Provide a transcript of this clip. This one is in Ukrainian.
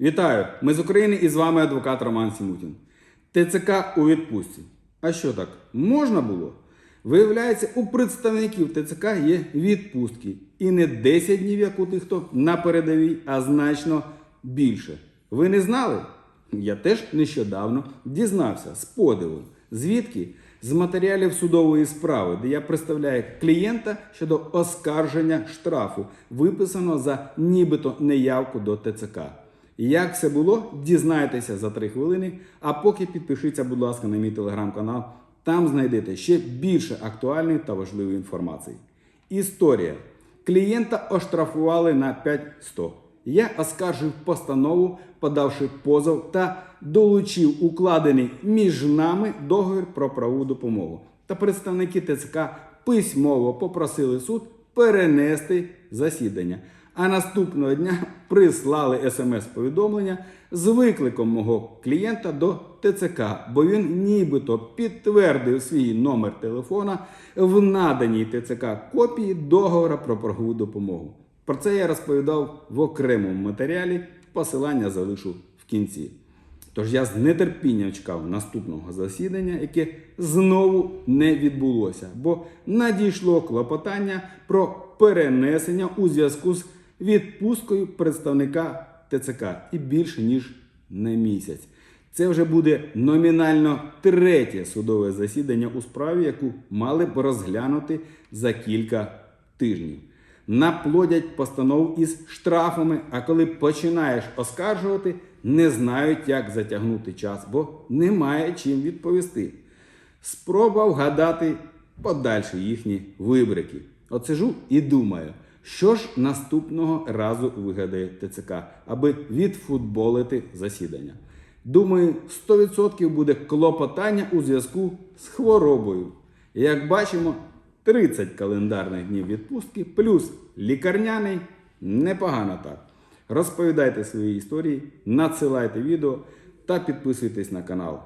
Вітаю! Ми з України і з вами адвокат Роман Сімутін. ТЦК у відпустці. А що так? Можна було? Виявляється, у представників ТЦК є відпустки. І не 10 днів, як у тих, хто на передовій, а значно більше. Ви не знали? Я теж нещодавно дізнався з подиву. Звідки? З матеріалів судової справи, де я представляю клієнта щодо оскарження штрафу, виписаного за нібито неявку до ТЦК. Як все було, дізнайтеся за 3 хвилини. А поки підпишіться, будь ласка, на мій телеграм-канал. Там знайдете ще більше актуальної та важливої інформації. Історія. Клієнта оштрафували на 5100. Я оскаржив постанову, подавши позов та долучив укладений між нами договір про правову допомогу. Та представники ТЦК письмово попросили суд перенести засідання. А наступного дня прислали смс-повідомлення з викликом мого клієнта до ТЦК, бо він нібито підтвердив свій номер телефона в наданій ТЦК копії договора про правову допомогу. Про це я розповідав в окремому матеріалі. Посилання залишу в кінці. Тож я з нетерпінням чекав наступного засідання, яке знову не відбулося, бо надійшло клопотання про перенесення у зв'язку з відпусткою представника ТЦК і більше ніж на місяць. Це вже буде номінально третє судове засідання у справі, яку мали б розглянути за кілька тижнів. Наплодять постанов із штрафами, а коли починаєш оскаржувати, не знають, як затягнути час, бо немає чим відповісти. Спроба вгадати подальші їхні вибрики. От сижу і думаю, що ж наступного разу вигадає ТЦК, аби відфутболити засідання. Думаю, 100% буде клопотання у зв'язку з хворобою. Як бачимо, 30 календарних днів відпустки плюс лікарняний непогано так. Розповідайте свої історії, надсилайте відео та підписуйтесь на канал.